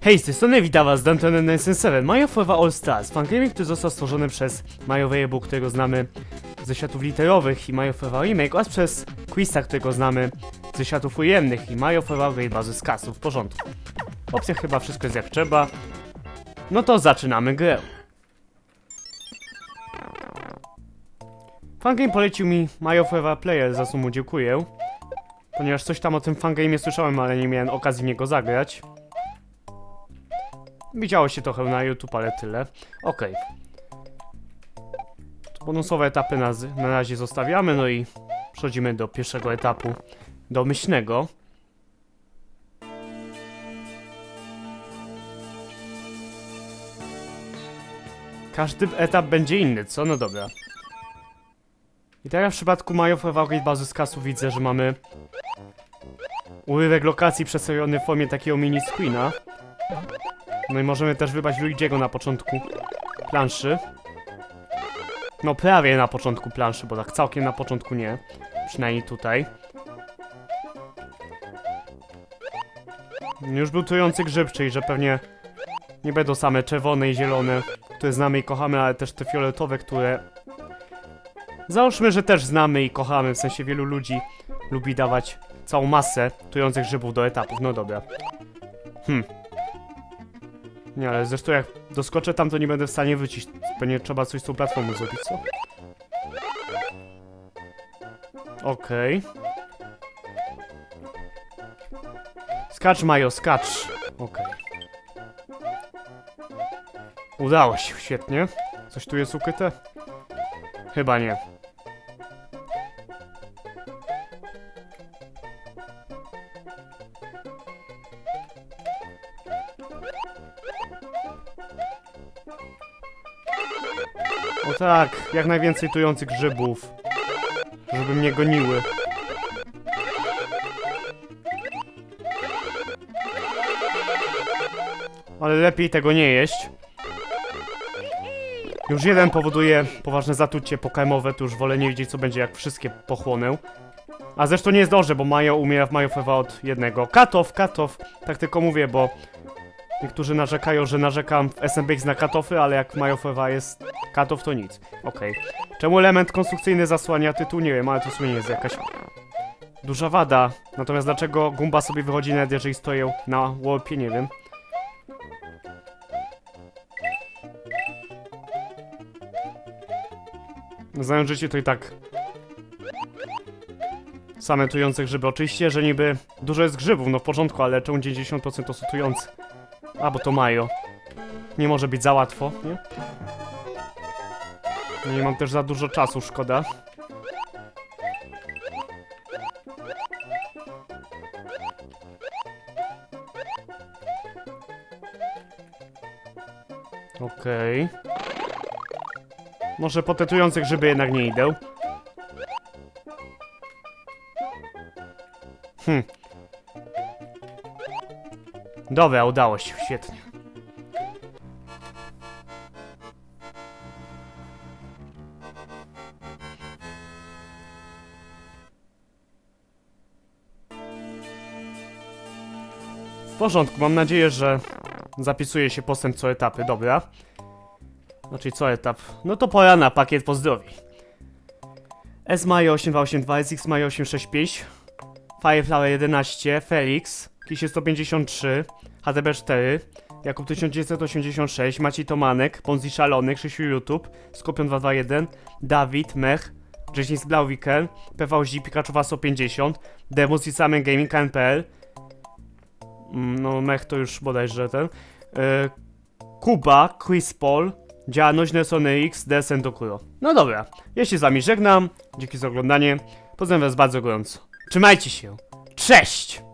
Hej, z tej strony witam was, Danton 97 Mario Forever All Stars, fangaming, który został stworzony przez Mario Weibo, którego znamy ze światów literowych i Mario Forever Remake oraz przez Quista, którego znamy ze światów ujemnych i Mario Forever Raid bazy z kasu, w porządku. W opcjach chyba wszystko jest jak trzeba. No to zaczynamy grę. Fangame polecił mi Mario Forever Player, za co mu dziękuję. Ponieważ coś tam o tym fangame słyszałem, ale nie miałem okazji w niego zagrać. Widziało się trochę na YouTube, ale tyle. Okej. Bonusowe etapy na, na razie zostawiamy, no i przechodzimy do pierwszego etapu domyślnego. Każdy etap będzie inny, co? No dobra. I teraz w przypadku Mario Favorite bazy z kasu widzę, że mamy urywek lokacji przedstawiony w formie takiego mini screena. No i możemy też wybrać Luigiego na początku planszy. No prawie na początku planszy, bo tak całkiem na początku nie. Przynajmniej tutaj. Już był trujący grzyb, czyli że pewnie nie będą same czerwone i zielone, które znamy i kochamy, ale też te fioletowe, które... Załóżmy, że też znamy i kochamy, w sensie wielu ludzi lubi dawać całą masę trujących grzybów do etapów, no dobra. Hmm. Nie, ale zresztą jak doskoczę tam, to nie będę w stanie wrócić. Pewnie trzeba coś z tą platformą zrobić, co? Okej. Skacz, Majo, skacz. Okej. Udało się, świetnie. Coś tu jest ukryte? Chyba nie. O tak, jak najwięcej tujących grzybów. Żeby mnie goniły. Ale lepiej tego nie jeść. Już jeden powoduje poważne zatucie pokemowe, to już wolę nie wiedzieć co będzie jak wszystkie pochłonę. A zresztą nie jest bo Majo umiera w Majo Fewa od jednego. Katow, katow, tak tylko mówię, bo niektórzy narzekają, że narzekam w SMBX na katofy, ale jak w Majo Fewa jest katow, to nic. Okej. Czemu element konstrukcyjny zasłania tytuł? Nie wiem, ale to w sumie jest jakaś duża wada. Natomiast dlaczego Gumba sobie wychodzi nawet jeżeli stoją na łopie, nie wiem. Znając życie, to i tak same tujące grzyby. Oczywiście, że niby dużo jest grzybów, no w porządku, ale czemu 90% to są tujące? A, bo to mają. Nie może być za łatwo, nie? Nie mam też za dużo czasu, szkoda. Okej. Może po tetujących jednak nie idę. Hm. Dobra, udało się, świetnie. W porządku, mam nadzieję, że zapisuje się postęp co etapy, dobra. Znaczy co etap? No to pora na pakiet pozdrowień. S Majo 8282, SX Majo 865, Fireflower 11, Felix, Kisie 153, HTB 4, Jakub 1986, Maciej Tomanek, Ponzi Szalony, Krzysiu YouTube, Skopion 221, Dawid, Mech, Grzesińsk Blauwiker, PVZ Pikachu 150, Demus i Same Gaming KNPL, Mm, no Mech to już bodajże ten, yy, Kuba, Quispol, Działalność Nesony X, DSN Dokuro. No dobra, się z wami żegnam, dzięki za oglądanie, pozdrawiam was bardzo gorąco. Trzymajcie się, cześć!